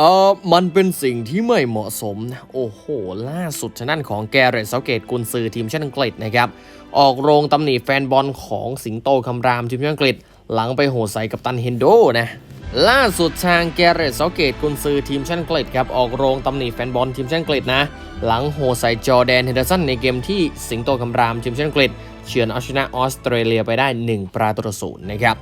เออมันเป็นสิ่งที่ไม่เหมาะสมนะโอ้โห ล่าสุดทางด้านของแกเรตเซาเกตกุนซือทีมชาติอังกฤษนะครับ ออกโรงตำหนิแฟนบอลของสิงโตคำรามทีมชาติอังกฤษ หลังไปโหดใส่กับตันเฮนโดนะล่าสุดทางแกเรตเซาเกตกุนซือทีมชาติอังกฤษครับออกโรงตำหนิแฟนบอลทีมชาติอังกฤษนะ หลังโหดใส่จอแดนเฮนเดอร์สันในเกมที่สิงโตคำรามทีมชาติอังกฤษเฉือนเอาชนะออสเตรเลียไปได้ 1 ประตูต่อศูนย์นะครับ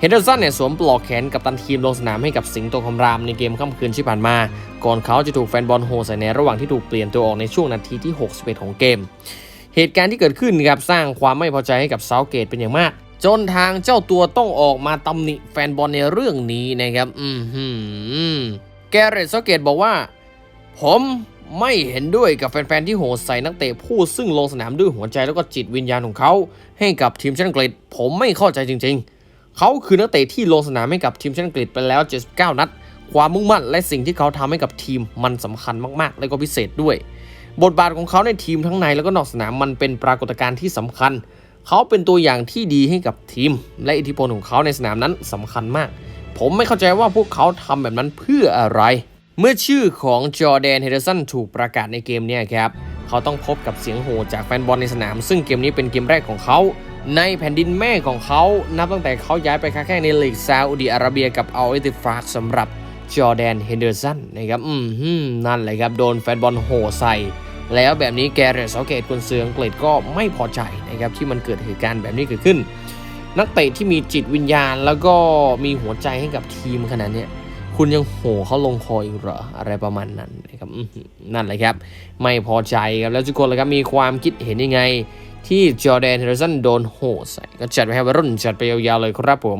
เฮนเดอร์สันเนี่ยสวมปลอกแขนกับตันทีมลงสนามให้กับสิงโตคำรามในเกมค่ำคืนที่ผ่านมา ก่อนเขาจะถูกแฟนบอลโหใส่ในระหว่างที่ถูกเปลี่ยนตัวออกในช่วงนาทีที่ 61 ของเกม เหตุการณ์ที่เกิดขึ้นครับสร้างความไม่พอใจให้กับเซาเกตเป็นอย่างมาก จนทางเจ้าตัวต้องออกมาตำหนิแฟนบอลในเรื่องนี้นะครับ อือหือแกเรตเซาเกตบอกว่า ผมไม่เห็นด้วยกับแฟนๆที่โหดใส่นักเตะผู้ซึ่งลงสนามด้วยหัวใจแล้วก็จิตวิญญาณของเขา ให้กับทีมชาติอังกฤษผมไม่เข้าใจจริง ๆ เขาคือนักเตะที่ลงสนามให้กับทีมชาติอังกฤษไปแล้ว 79 นัด ความมุ่งมั่นและสิ่งที่เขาทำให้กับทีมมันสำคัญมากๆ และก็พิเศษด้วย บทบาทของเขาในทีมทั้งในแล้วก็นอกสนามมันเป็นปรากฏการณ์ที่สำคัญ เขาเป็นตัวอย่างที่ดีให้กับทีม และอิทธิพลของเขาในสนามนั้นสำคัญมาก ผมไม่เข้าใจว่าพวกเขาทำแบบนั้นเพื่ออะไร เมื่อชื่อของจอแดนเฮเดอร์สันถูกประกาศในเกมนี้ครับ เขาต้องพบกับเสียงโห่จากแฟนบอลในสนาม ซึ่งเกมนี้เป็นเกมแรกของเขา ในแผ่นดินแม่ของเขา นับตั้งแต่เขาย้ายไปค้าแข่งในลีกซาอุดิอาระเบียกับอัลอิติฟากสำหรับจอแดนเฮนเดอร์สันนะครับอืมนั่นเลยครับ โดนแฟนบอลโห่ใส่ แล้วแบบนี้แกเรตเซาเกตกุนเซืออังกฤษก็ไม่พอใจนะครับที่มันเกิดเหตุการณ์แบบนี้เกิดขึ้น นักเตะที่มีจิตวิญญาณ แล้วก็มีหัวใจให้กับทีมขนาดนี้ คุณยังโหเขาลงคออีกเหรออะไรประมาณนั้นนะครับนั่นแหละครับ ไม่พอใจครับแล้วทุกคนเลยครับมีความคิดเห็นยังไง ที่จอแดนเฮอร์สันโดนโหใส่ก็จัดไปให้วัยรุ่นจัดไปยาวๆเลยครับผม